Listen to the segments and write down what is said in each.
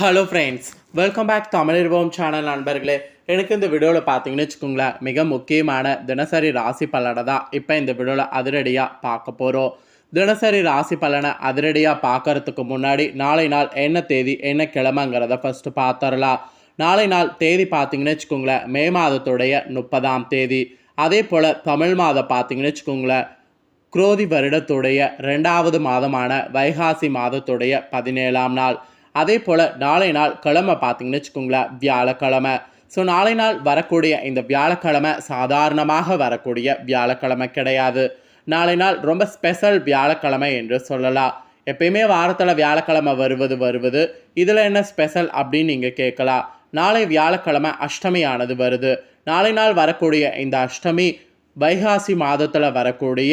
Hello friends welcome back தமிழர்வோம் channel நண்பர்களே. எனக்கு இந்த வீடியோவில் பார்த்தீங்கன்னு வச்சுக்கோங்களேன் மிக முக்கியமான தினசரி ராசி பலனை தான் இப்போ இந்த வீடியோவில் அதிரடியாக பார்க்க போகிறோம் தினசரி ராசி பலனை அதிரடியாக பார்க்கறதுக்கு முன்னாடி நாளை நாள் என்ன தேதி என்ன கிழமைங்கிறத ஃபஸ்ட்டு பார்த்துடலாம். நாளை நாள் தேதி பார்த்தீங்கன்னு வச்சுக்கோங்களேன் மே மாதத்துடைய முப்பதாம் தேதி. அதே போல் தமிழ் மாதம் பார்த்தீங்கன்னு வச்சுக்கோங்களேன் குரோதி வருடத்துடைய ரெண்டாவது மாதமான வைகாசி மாதத்துடைய பதினேழாம் நாள். அதே போல் நாளை நாள் கிழமை பார்த்தீங்கன்னு வச்சுக்கோங்களேன் வியாழக்கிழமை. ஸோ நாளை நாள் வரக்கூடிய இந்த வியாழக்கிழமை சாதாரணமாக வரக்கூடிய வியாழக்கிழமை கிடையாது. நாளை நாள் ரொம்ப ஸ்பெஷல் வியாழக்கிழமை என்று சொல்லலாம். எப்பயுமே வாரத்தில் வியாழக்கிழமை வருவது வருவது. இதில் என்ன ஸ்பெஷல் அப்படின்னு நீங்கள் கேட்கலாம். நாளை வியாழக்கிழமை அஷ்டமியானது வருது. நாளை நாள் வரக்கூடிய இந்த அஷ்டமி வைகாசி மாதத்தில் வரக்கூடிய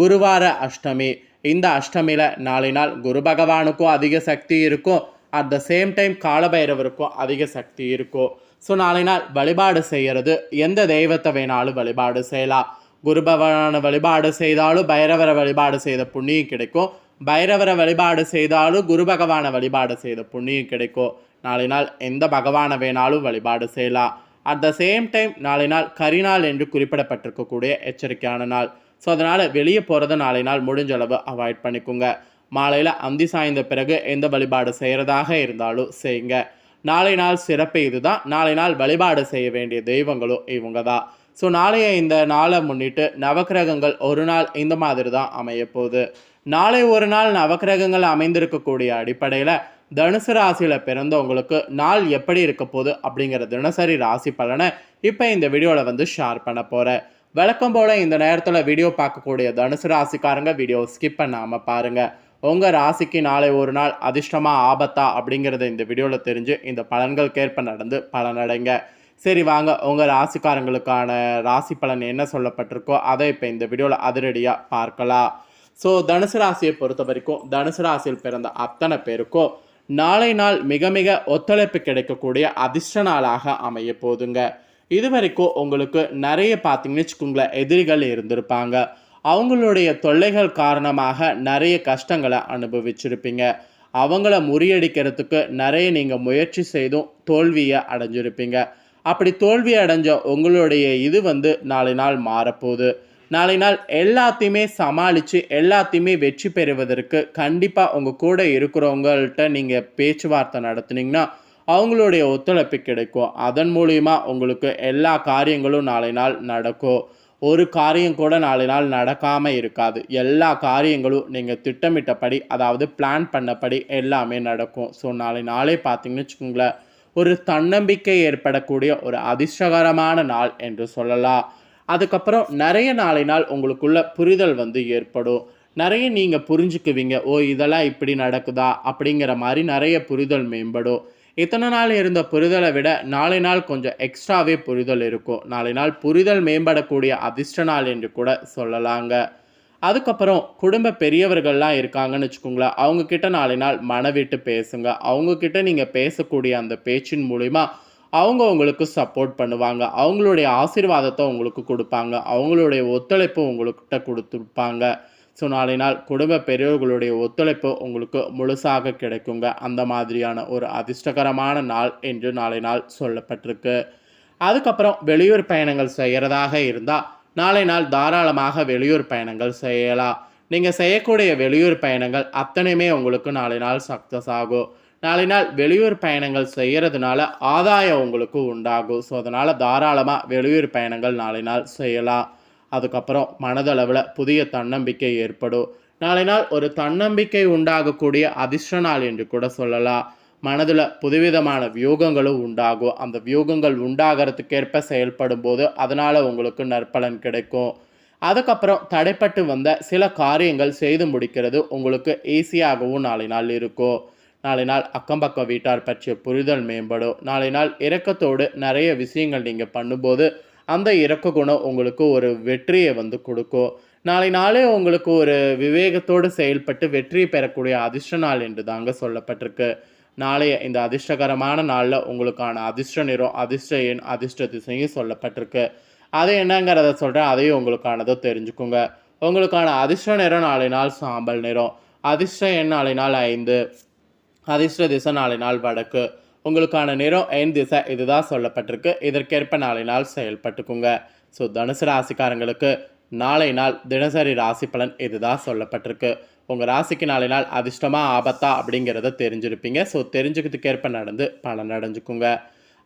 குருவார அஷ்டமி. இந்த அஷ்டமியில் நாளை நாள் குரு பகவானுக்கும் அதிக சக்தி இருக்கும். அட் த சேம் டைம் காலபைரவருக்கும் அதிக சக்தி இருக்கும். ஸோ நாளை நாள் வழிபாடு செய்கிறது எந்த தெய்வத்தை வேணாலும் வழிபாடு செய்யலாம். குரு பகவான வழிபாடு செய்தாலும் பைரவரை வழிபாடு செய்த புண்ணியம் கிடைக்கும். பைரவரை வழிபாடு செய்தாலும் குரு பகவானை வழிபாடு செய்த புண்ணியம் கிடைக்கும். நாளை நாள் எந்த பகவானை வேணாலும் வழிபாடு செய்யலாம். அட் த சேம் டைம் நாளை நாள் கரிநாள் என்று குறிப்பிடப்பட்டிருக்கக்கூடிய எச்சரிக்கையான நாள். ஸோ அதனால் வெளியே போகிறத நாளை நாள் முடிஞ்ச அளவு அவாய்ட் பண்ணிக்கோங்க. மாலையில் அந்தி சாய்ந்த பிறகு எந்த வழிபாடு செய்கிறதாக இருந்தாலும் செய்யுங்க. நாளை நாள் சிறப்பு இதுதான். நாளை நாள் வழிபாடு செய்ய வேண்டிய தெய்வங்களும் இவங்க தான் ஸோ நாளைய இந்த நாளை முன்னிட்டு நவக்கிரகங்கள் ஒரு நாள் இந்த மாதிரி தான் அமைய போகுது நாளை ஒரு நாள் நவக்கிரகங்கள் அமைந்திருக்கக்கூடிய அடிப்படையில் தனுசு ராசியில் பிறந்தவங்களுக்கு நாள் எப்படி இருக்க போகுது அப்படிங்கிற தினசரி ராசி பலனை இப்போ இந்த வீடியோவில் வந்து ஷேர் பண்ண போகிறேன் வழக்கம் போல் இந்த நேரத்தில் வீடியோ பார்க்கக்கூடிய தனுசு ராசிக்காரங்க வீடியோ ஸ்கிப் பண்ணாமல் பாருங்கள் உங்கள் ராசிக்கு நாளை ஒரு நாள் அதிர்ஷ்டமாக ஆபத்தா அப்படிங்கிறத இந்த வீடியோவில் தெரிஞ்சு இந்த பலன்களுக்கேற்ப நடந்து பலனடைங்க. சரி வாங்க. உங்கள் ராசிக்காரங்களுக்கான ராசி பலன் என்ன சொல்லப்பட்டிருக்கோ அதை இப்போ இந்த வீடியோவில் அதிரடியாக பார்க்கலாம். ஸோ தனுசு ராசியை பொறுத்த வரைக்கும் தனுசு ராசியில் பிறந்த அத்தனை பேருக்கும் நாளை நாள் மிக மிக ஒத்துழைப்பு கிடைக்கக்கூடிய அதிர்ஷ்ட நாளாக அமைய போதுங்க. இது வரைக்கும் உங்களுக்கு நிறைய பார்த்தீங்கன்னு வச்சுக்கோங்களேன் எதிரிகள் இருந்திருப்பாங்க. அவங்களுடைய தொல்லைகள் காரணமாக நிறைய கஷ்டங்களை அனுபவிச்சிருப்பீங்க. அவங்கள முறியடிக்கிறதுக்கு நிறைய நீங்கள் முயற்சி செய்தும் தோல்வியை அடைஞ்சிருப்பீங்க. அப்படி தோல்வி அடைஞ்ச உங்களுடைய இது வந்து நாளை நாள் மாறப்போகுது. நாளை நாள் எல்லாத்தையுமே சமாளித்து எல்லாத்தையுமே வெற்றி பெறுவதற்கு கண்டிப்பாக உங்கள் கூட இருக்கிறவங்கள்ட்ட நீங்கள் பேச்சுவார்த்தை நடத்துனீங்கன்னா அவங்களுடைய ஒத்துழைப்பு கிடைக்கும். அதன் மூலிமா உங்களுக்கு எல்லா காரியங்களும் நாளை நாள் நடக்கும். ஒரு காரியம் கூட நாளை நாள் நடக்காமல் இருக்காது. எல்லா காரியங்களும் நீங்கள் திட்டமிட்டபடி அதாவது பிளான் பண்ணபடி எல்லாமே நடக்கும். ஸோ நாளை நாளே பார்த்தீங்கன்னு வச்சுக்கோங்களேன் ஒரு தன்னம்பிக்கை ஏற்படக்கூடிய ஒரு அதிர்ஷ்டகரமான நாள் என்று சொல்லலாம். அதுக்கப்புறம் நிறைய நாளை நாள் உங்களுக்குள்ள புரிதல் வந்து ஏற்படும். நிறைய நீங்கள் புரிஞ்சுக்குவீங்க ஓ இதெல்லாம் இப்படி நடக்குதா? அப்படிங்கிற மாதிரி நிறைய புரிதல் மேம்படும். இத்தனை நாள் இருந்த புரிதலை விட நாளை நாள் கொஞ்சம் எக்ஸ்ட்ராவே புரிதல் இருக்கும். நாளை நாள் புரிதல் மேம்படக்கூடிய அதிர்ஷ்ட நாள் என்று கூட சொல்லலாங்க. அதுக்கப்புறம் குடும்ப பெரியவர்கள்லாம் இருக்காங்கன்னு வச்சுக்கோங்களேன். அவங்கக்கிட்ட நாளை நாள் மனவிட்டு பேசுங்க. அவங்கக்கிட்ட நீங்கள் பேசக்கூடிய அந்த பேச்சின் மூலிமா அவங்க உங்களுக்கு சப்போர்ட் பண்ணுவாங்க. அவங்களுடைய ஆசீர்வாதத்தை உங்களுக்கு கொடுப்பாங்க. அவங்களுடைய ஒத்துழைப்பு உங்கள்கிட்ட கொடுத்துருப்பாங்க ஸோ நாளை நாள் குடும்ப பெரியவர்களுடைய ஒத்துழைப்பு உங்களுக்கு முழுசாக கிடைக்குங்க. அந்த மாதிரியான ஒரு அதிர்ஷ்டகரமான நாள் என்று நாளை நாள் சொல்லப்பட்டிருக்கு. அதுக்கப்புறம் வெளியூர் பயணங்கள் செய்கிறதாக இருந்தால் நாளை நாள் தாராளமாக வெளியூர் பயணங்கள் செய்யலாம். நீங்கள் செய்யக்கூடிய வெளியூர் பயணங்கள் அத்தனையுமே உங்களுக்கு நாளை நாள் சக்ஸஸ் ஆகும். நாளை நாள் வெளியூர் பயணங்கள் செய்கிறதுனால ஆதாயம் உங்களுக்கு உண்டாகும். ஸோ அதனால் தாராளமாக வெளியூர் பயணங்கள் நாளை நாள் செய்யலாம். அதுக்கப்புறம் மனதளவில் புதிய தன்னம்பிக்கை ஏற்படும். நாளை நாள் ஒரு தன்னம்பிக்கை உண்டாகக்கூடிய அதிர்ஷ்ட நாள் என்று கூட சொல்லலாம். மனதில் புதுவிதமான வியூகங்களும் உண்டாகும். அந்த வியூகங்கள் உண்டாகிறதுக்கேற்ப செயல்படும் போது அதனால் உங்களுக்கு நற்பலன் கிடைக்கும். அதுக்கப்புறம் தடைப்பட்டு வந்த சில காரியங்கள் செய்து முடிக்கிறது உங்களுக்கு ஈஸியாகவும் நாளை நாள் இருக்கும். நாளை நாள் அக்கம்பக்கம் வீட்டார் பற்றிய புரிதல் மேம்படும். நாளை நாள் இறக்கத்தோடு நிறைய விஷயங்கள் நீங்கள் பண்ணும்போது அந்த இறக்க குணம் உங்களுக்கு ஒரு வெற்றியை வந்து கொடுக்கும் நாளை நாளே உங்களுக்கு ஒரு விவேகத்தோடு செயல்பட்டு வெற்றி பெறக்கூடிய அதிர்ஷ்ட நாள் என்று தாங்க சொல்லப்பட்டிருக்கு. நாளைய இந்த அதிர்ஷ்டகரமான நாளில் உங்களுக்கான அதிர்ஷ்ட நிறம் அதிர்ஷ்ட எண் அதிர்ஷ்ட திசையும் சொல்லப்பட்டிருக்கு. அது என்னங்கிறத சொல்கிறேன் அதையும் உங்களுக்கானதோ தெரிஞ்சுக்கோங்க. உங்களுக்கான அதிர்ஷ்ட நிறம் நாளை நாள் சாம்பல் நிறம். அதிர்ஷ்ட எண் நாளை நாள் ஐந்து. அதிர்ஷ்ட திசை நாளை நாள் வடக்கு. உங்களுக்கான நிறம் என் திசை இதுதான் சொல்லப்பட்டிருக்கு. இதற்கேற்ப நாளை நாள் செயல்பட்டுக்குங்க. ஸோ தனுசு ராசிக்காரங்களுக்கு நாளை நாள் தினசரி ராசி பலன் இதுதான் சொல்லப்பட்டிருக்கு. உங்கள் ராசிக்கு நாளை நாள் அதிர்ஷ்டமாக ஆபத்தா அப்படிங்கிறத தெரிஞ்சிருப்பீங்க. ஸோ தெரிஞ்சுக்கிறதுக்கேற்ப நடந்து பலன் அடைஞ்சுக்குங்க.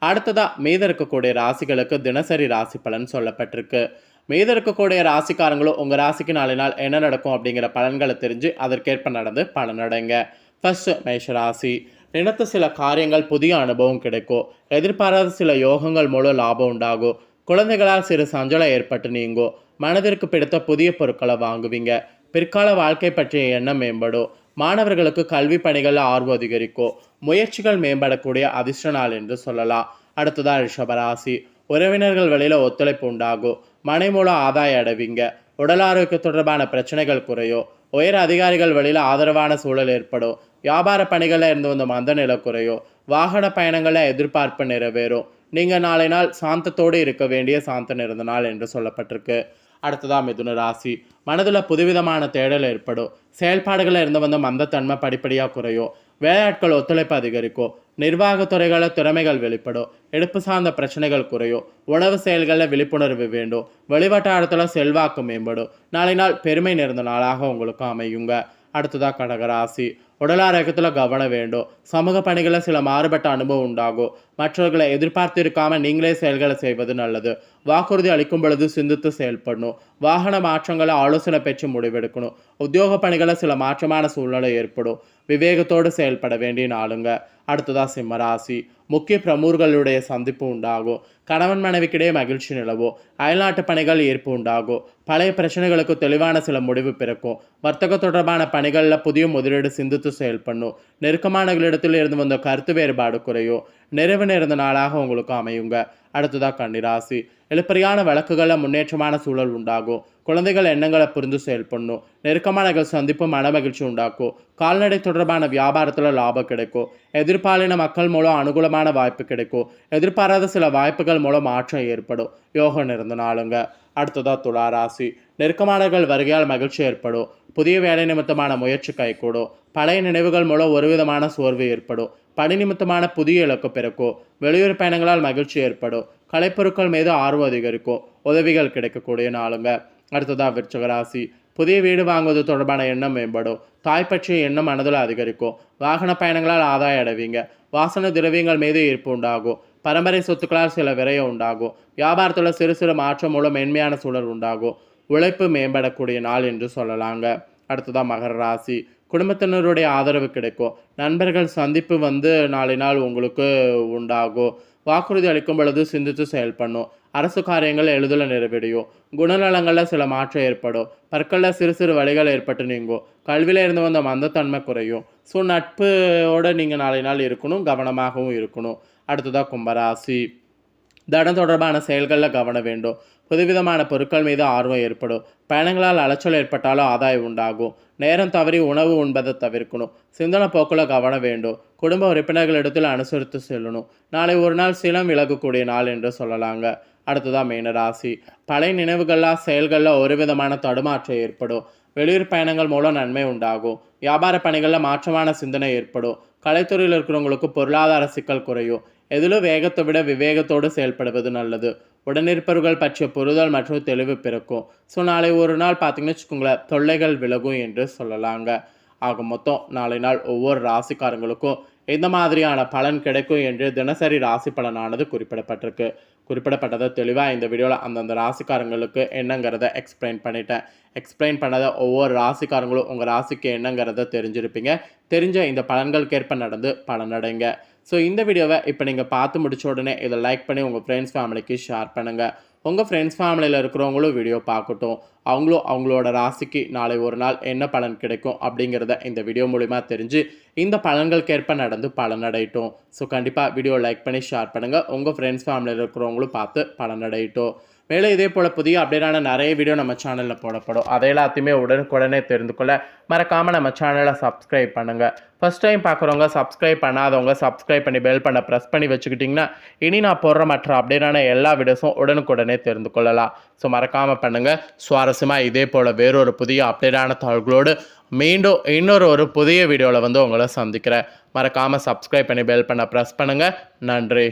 அடுத்ததாக மீத இருக்கக்கூடிய ராசிகளுக்கு தினசரி ராசி பலன் சொல்லப்பட்டிருக்கு. மீத இருக்கக்கூடிய ராசிக்காரங்களும் உங்கள் ராசிக்கு நாளை நாள் என்ன நடக்கும் அப்படிங்கிற பலன்களை தெரிஞ்சு அதற்கேற்ப நடந்து பலனடைங்க ஃபஸ்ட்டு மேஷ ராசி. நினைத்த சில காரியங்கள் புதிய அனுபவம் கிடைக்கும் எதிர்பாராத சில யோகங்கள் மூலம் லாபம் உண்டாகும் குழந்தைகளால் சிறு சஞ்சலம் ஏற்பட்டு நீங்கும் மனதிற்கு பிடித்த புதிய பொருட்களை வாங்குவீங்க பிற்கால வாழ்க்கை பற்றிய எண்ணம் மேம்படும் மாணவர்களுக்கு கல்வி பணிகளில் ஆர்வம் அதிகரிக்கும் முயற்சிகள் மேம்படக்கூடிய அதிர்ஷ்ட நாள் என்று சொல்லலாம் அடுத்ததாக ரிஷபராசி உறவினர்கள் வழியில் ஒத்துழைப்பு உண்டாகும் மனை மூலம் ஆதாயம் அடைவீங்க உடல் ஆரோக்கியம் தொடர்பான பிரச்சனைகள் குறையும் உயர் அதிகாரிகள் வழியில் ஆதரவான சூழல் ஏற்படும். வியாபார பணிகளில் இருந்து வந்த மந்த நிலை குறையும். வாகன பயணங்களில் எதிர்பார்ப்பு நிறைவேறும். நீங்கள் நாளை நாள் சாந்தத்தோடு இருக்க வேண்டிய சாந்த நிறந்த நாள் என்று சொல்லப்பட்டிருக்கு. அடுத்ததாக மிதுன ராசி. மனதில் புதுவிதமான தேடல் ஏற்படும். செயல்பாடுகளில் இருந்து வந்த மந்தத்தன்மை படிப்படியாக குறையும். வேலையாட்கள் ஒத்துழைப்பு அதிகரிக்கும் நிர்வாகத்துறைகள திறமைகள் வெளிப்படும் எடுப்பு சார்ந்த பிரச்சனைகள் குறையும் உணவு செயல்களில் விழிப்புணர்வு வேண்டும் வெளிவட்டாரத்தில் செல்வாக்கு மேம்படும். நாளை நாள் பெருமை நிறைந்த நாளாக உங்களுக்கு அமையுங்க. அடுத்ததாக கடகராசி உடலாரோக்கியத்தில் கவனம் வேண்டும் சமூக பணிகளில் சில மாறுபட்ட அனுபவம் உண்டாகும் மற்றவர்களை எதிர்பார்த்திருக்காம நீங்களே செயல்களை செய்வது நல்லது வாக்குறுதி அளிக்கும் பொழுது சிந்தித்து செயல்படணும் வாகன மாற்றங்களை ஆலோசனை பெற்று முடிவெடுக்கணும் உத்தியோக பணிகளில் சில மாற்றமான சூழ்நிலை ஏற்படும் விவேகத்தோடு செயல்பட வேண்டிய நாளுங்க அடுத்ததா சிம்மராசி முக்கிய பிரமுகர்களுடைய சந்திப்பு உண்டாகும். கணவன் மனைவிக்கிடையே மகிழ்ச்சி நிலவும். அயல்நாட்டு பணிகள் ஈர்ப்பு உண்டாகும். பழைய பிரச்சனைகளுக்கு தெளிவான சில முடிவு பிறக்கும். வர்த்தக தொடர்பான பணிகளில் புதிய முதலீடு சிந்தித்து செயல்படணும். நெருக்கமானவர்களிடத்தில் இருந்து வந்த கருத்து வேறுபாடு குறையும். நிறைவு நேர்ந்த நாளாக உங்களுக்கு அமையுங்க. அடுத்ததாக கன்னிராசி எழுப்பறியான வழக்குகளில் முன்னேற்றமான சூழல் உண்டாகும். குழந்தைகள் எண்ணங்களை புரிந்து செயல்படணும். நெருக்கமானகள் சந்திப்பு மனமகிழ்ச்சி உண்டாக்கும். கால்நடை தொடர்பான வியாபாரத்தில் லாபம் கிடைக்கும். எதிர்பாலின மக்கள் மூலம் அனுகூலமான வாய்ப்பு கிடைக்கும். எதிர்பாராத சில வாய்ப்புகள் மூலம் மாற்றம் ஏற்படும். யோகம் இருந்த நாளுங்க. அடுத்ததாக துளாராசி நெருக்கமானர்கள் வருகையால் மகிழ்ச்சி ஏற்படும். புதிய வேலை நிமித்தமான முயற்சி கைகூடும். பழைய நினைவுகள் மூலம் ஒரு விதமான சோர்வு ஏற்படும். பணி நிமித்தமான புதிய இலக்கு பிறக்கும். வெளியூர் பயணங்களால் மகிழ்ச்சி ஏற்படும். கலைப்பொருட்கள் மீது ஆர்வம் அதிகரிக்கும். உதவிகள் கிடைக்கக்கூடிய நாளுங்க. அடுத்ததாக விருச்சகராசி புதிய வீடு வாங்குவது தொடர்பான எண்ணம் மேம்படும். தாய் பற்றிய எண்ணம் மனதில் அதிகரிக்கும். வாகன பயணங்களால் ஆதாயம் அடைவீங்க. வாசன திரவியங்கள் மீது ஈர்ப்பு உண்டாகும். பரம்பரை சொத்துக்களால் சில விரயம் உண்டாகும். வியாபாரத்தில் சிறு சிறு மாற்றம் மூலம் மென்மையான சூழல் உண்டாகும். உழைப்பு மேம்படக்கூடிய நாள் என்று சொல்லலாங்க. அடுத்ததாக மகர ராசி. குடும்பத்தினருடைய ஆதரவு கிடைக்கும். நண்பர்கள் சந்திப்பு வந்து நாளை நாள் உங்களுக்கு உண்டாகும். வாக்குறுதி அளிக்கும் பொழுது சிந்தித்து செயல்படணும். அரசு காரியங்கள் எளிதில் நிறைவேறியும். குணநலங்களில் சில மாற்றம் ஏற்படும். பற்களில் சிறு சிறு வழிகள் ஏற்பட்டு நீங்கும். கல்வியில் இருந்து வந்த மந்தத்தன்மை குறையும். ஸோ நட்போடு நீங்கள் நாளை நாள் இருக்கணும் கவனமாகவும் இருக்கணும். அடுத்ததாக கும்பராசி. தடம் தொடர்பான செயல்களில் கவனம் வேண்டும். புதுவிதமான பொருட்கள் மீது ஆர்வம் ஏற்படும். பயணங்களால் அலைச்சல் ஏற்பட்டாலும் ஆதாயம் உண்டாகும். நேரம் தவறி உணவு உண்பதை தவிர்க்கணும். சிந்தனை போக்கில் கவனம் வேண்டும். குடும்ப உறுப்பினர்களிடத்தில் அனுசரித்து செல்லணும். நாளை ஒரு நாள் சிலம் விலகக்கூடிய நாள் என்று சொல்லலாங்க. அடுத்ததாக மீனராசி. பழைய நினைவுகளாக செயல்களில் ஒரு விதமான தடுமாற்றம் ஏற்படும். வெளியூர் பயணங்கள் மூலம் நன்மை உண்டாகும். வியாபார பணிகளில் மாற்றமான சிந்தனை ஏற்படும். கலைத்துறையில் இருக்கிறவங்களுக்கு பொருளாதார சிக்கல் குறையும். எதிலும் வேகத்தை விட விவேகத்தோடு செயல்படுவது நல்லது. உடனிருப்பவர்கள் பற்றிய புரிதல் மற்றும் தெளிவு பிறக்கும். ஸோ நாளை ஒரு நாள் பார்த்தீங்கன்னு வச்சுக்கோங்களேன் தொல்லைகள் விலகும் என்று சொல்லலாங்க. ஆக மொத்தம் நாளை நாள் ஒவ்வொரு ராசிக்காரங்களுக்கும் எந்த மாதிரியான பலன் கிடைக்கும் என்று தினசரி ராசி பலனானது குறிப்பிடப்பட்டிருக்கு. குறிப்பிடப்பட்டதை தெளிவாக இந்த வீடியோவில் அந்தந்த ராசிக்காரங்களுக்கு என்னங்கிறத எக்ஸ்பிளைன் பண்ணிட்டேன். எக்ஸ்பிளைன் பண்ணதை ஒவ்வொரு ராசிக்காரங்களும் உங்கள் ராசிக்கு என்னங்கிறத தெரிஞ்சிருப்பீங்க. தெரிஞ்ச இந்த பலன்களுக்கேற்ப நடந்து பலனடைங்க. ஸோ இந்த வீடியோவை இப்போ நீங்கள் பார்த்து முடிச்ச உடனே இதை லைக் பண்ணி உங்கள் ஃப்ரெண்ட்ஸ் ஃபேமிலிக்கு ஷேர் பண்ணுங்கள் உங்கள் ஃப்ரெண்ட்ஸ் ஃபேமிலியில் இருக்கிறவங்களும் வீடியோ பார்க்கட்டும். அவங்களும் அவங்களோட ராசிக்கு நாளை ஒரு நாள் என்ன பலன் கிடைக்கும் அப்படிங்கிறத இந்த வீடியோ மூலிமா தெரிஞ்சு இந்த பலன்களுக்கேற்ப நடந்து பலனடையட்டும். ஸோ கண்டிப்பாக வீடியோ லைக் பண்ணி ஷேர் பண்ணுங்கள் உங்கள் ஃப்ரெண்ட்ஸ் ஃபேமிலியில் இருக்கிறவங்களும் பார்த்து பலனடையட்டும். மேலும் இதே போல் புதிய அப்டேட்டான நிறைய வீடியோ நம்ம சேனலில் போடப்படும். அதை எல்லாத்தையுமே உடனுக்குடனே தெரிந்து கொள்ள மறக்காமல் நம்ம சேனலை சப்ஸ்கிரைப் பண்ணுங்கள் ஃபஸ்ட் டைம் பார்க்குறவங்க சப்ஸ்கிரைப் பண்ணாதவங்க சப்ஸ்கிரைப் பண்ணி பெல் பண்ண ப்ரெஸ் பண்ணி வச்சுக்கிட்டிங்கன்னா இனி நான் போடுற மற்ற அப்டேட்டான எல்லா வீடியோஸும் உடனுக்குடனே தெரிந்து கொள்ளலாம். ஸோ மறக்காமல் பண்ணுங்கள் சுவாரஸ்யமாக இதே போல் வேறொரு புதிய அப்டேட்டான தகவல்களோடு மீண்டும் இன்னொரு ஒரு புதிய வீடியோவில் வந்து உங்களை சந்திக்கிறேன். மறக்காமல் சப்ஸ்கிரைப் பண்ணி பெல் பண்ண ப்ரெஸ் பண்ணுங்கள் நன்றி.